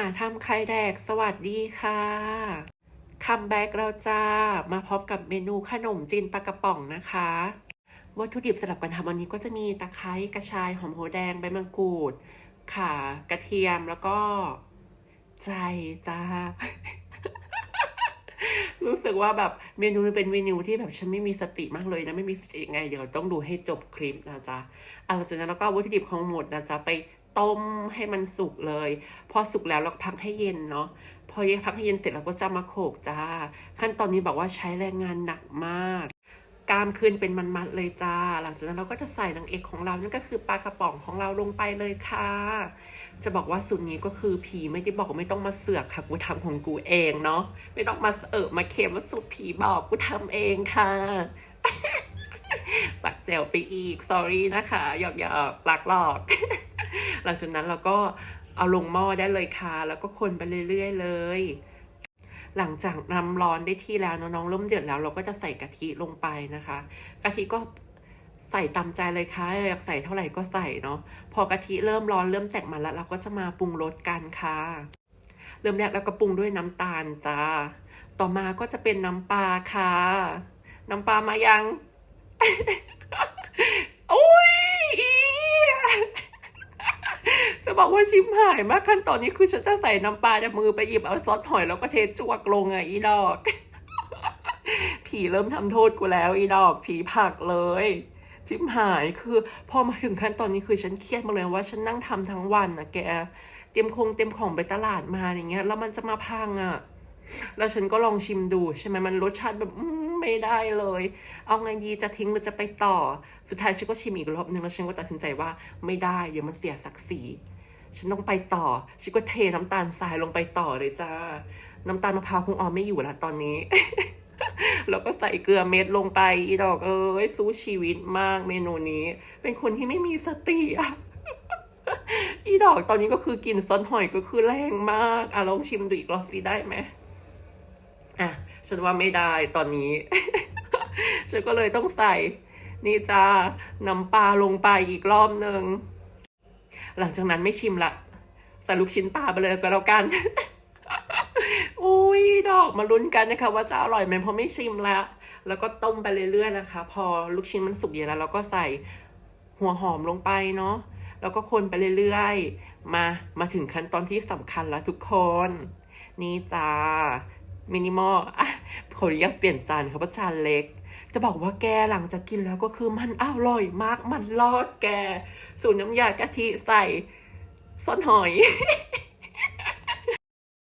หาทำไข่แดกสวัสดีค่ะคัมแบ็กเราจ้า มาพบกับเมนูขนมจีนปลากระป๋องนะคะ วัตถุดิบสำหรับการทำวันนี้ก็จะมีตะไคร้กระชายหอมหัวแดงใบมะกรูดข่ากระเทียมแล้วก็ ใจจ้า รู้สึกว่าแบบเมนูเป็นเมนูที่แบบฉันไม่มีสติมากเลยนะไม่มีสติยังไงเดี๋ยวต้องดูให้จบคลิปนะจ๊ะอะหลังจากนั้นเราก็วัตถุดิบของหมดนะจ๊ะไป ต้มให้มันสุกเลย พอสุกแล้วเราก็พักให้เย็นเนาะพอเย็นพักให้เย็นเสร็จเราก็จะมาโขกจ้า ขั้นตอนนี้บอกว่าใช้แรงงานหนักมากกามขึ้นเป็นมันๆเลยจ้า หลังจากนั้นเราก็จะใส่นางเอกของเรานั่นก็คือปลากระป๋องของเราลงไปเลยค่ะ จะบอกว่าสูตรนี้ก็คือผีไม่ได้บอกไม่ต้องมาเสือกค่ะกูทำของกูเองเนาะไม่ต้องมาเออมาเค็มว่าสูตรผีบอกกูทำเองค่ะปักแจวไปอีก sorry นะคะหยอกหยอกหลักหลอก หลังจากนั้นเราก็เอาลงหม้อได้เลยค่ะ แล้วก็คนไปเรื่อยๆเลย หลังจากน้ำร้อนได้ที่แล้วน้องๆเริ่มเดือดแล้ว เราก็จะใส่กะทิลงไปนะคะ กะทิก็ใส่ตามใจเลยค่ะอยากใส่เท่าไหร่ก็ใส่เนาะพอกะทิเริ่มร้อนเริ่มแตกมันแล้ว เราก็จะมาปรุงรสกันค่ะเริ่มแรกเราก็ปรุงด้วยน้ำตาลจ้าต่อมาก็จะเป็นน้ำปลาค่ะ น้ำปลามายัง โอ้ยอีจะ บอกว่าชิมหายมากขั้นตอนนี้คือฉันจะใส่น้ำปลาจากมือไปหยิบเอาซอสหอยแล้วก็เทจวกลงอะอีดอก ผีเริ่มทำโทษกูแล้ว อีดอก ผีผักเลยชิมหายคือพอมาถึงขั้นตอนนี้คือฉันเครียดมากเลยว่าฉันนั่งทำทั้งวันนะแก เตรียมคงเตรียมของไปตลาดมาอย่างเงี้ย แล้วมันจะมาพังอะ แล้วฉันก็ลองชิมดูใช่ไหมมันรสชาติแบบไม่ได้เลย เอาไงดีจะทิ้งหรือจะไปต่อ สุดท้ายฉันก็ชิมอีกรอบนึงแล้วฉันก็ตัดสินใจว่าไม่ได้เดี๋ยวมันเสียศักดิ์ศรี ฉันต้องไปต่อ ฉันก็เทน้ำตาลทรายลงไปต่อเลยจ้า น้ำตาลมะพร้าวคงเอาไม่อยู่ละตอนนี้ แล้วก็ใส่เกลือเม็ดลงไป อีดอกเอ้ยสู้ชีวิตมากเมนูนี้ เป็นคนที่ไม่มีสติอะอีดอกตอนนี้ก็คือกินซอสหอยก็คือแรงมากอะลองชิมดูอีกรอบสิได้ไหมอะฉันว่าไม่ได้ตอนนี้ ฉันก็เลยต้องใส่ นี่จ้าน้ำปลาลงไปอีกรอบหนึ่ง หลังจากนั้นไม่ชิมละใส่ลูกชิ้นปลาไปเลยก็แล้วกัน อุ้ยดอกมาลุ้นกันนะคะ ว่าจะอร่อยไหมเพราะไม่ชิมแล้วแล้วก็ต้มไปเรื่อยๆนะคะ พอลูกชิ้นมันสุกเย็นแล้ว เราก็ใส่หัวหอมลงไปเนาะแล้วก็คนไปเรื่อยๆ มามาถึงขั้นตอนที่สำคัญแล้วทุกคน นี่จ้า มินิมอลอะขออนุญาตเปลี่ยนจานครับเพราจานเล็ก จะบอกว่าแกหลังจากกินแล้วก็คือมันอร่อยมาก มันรอดแก สูตรน้ำยากะทิใส่ซ่อนหอย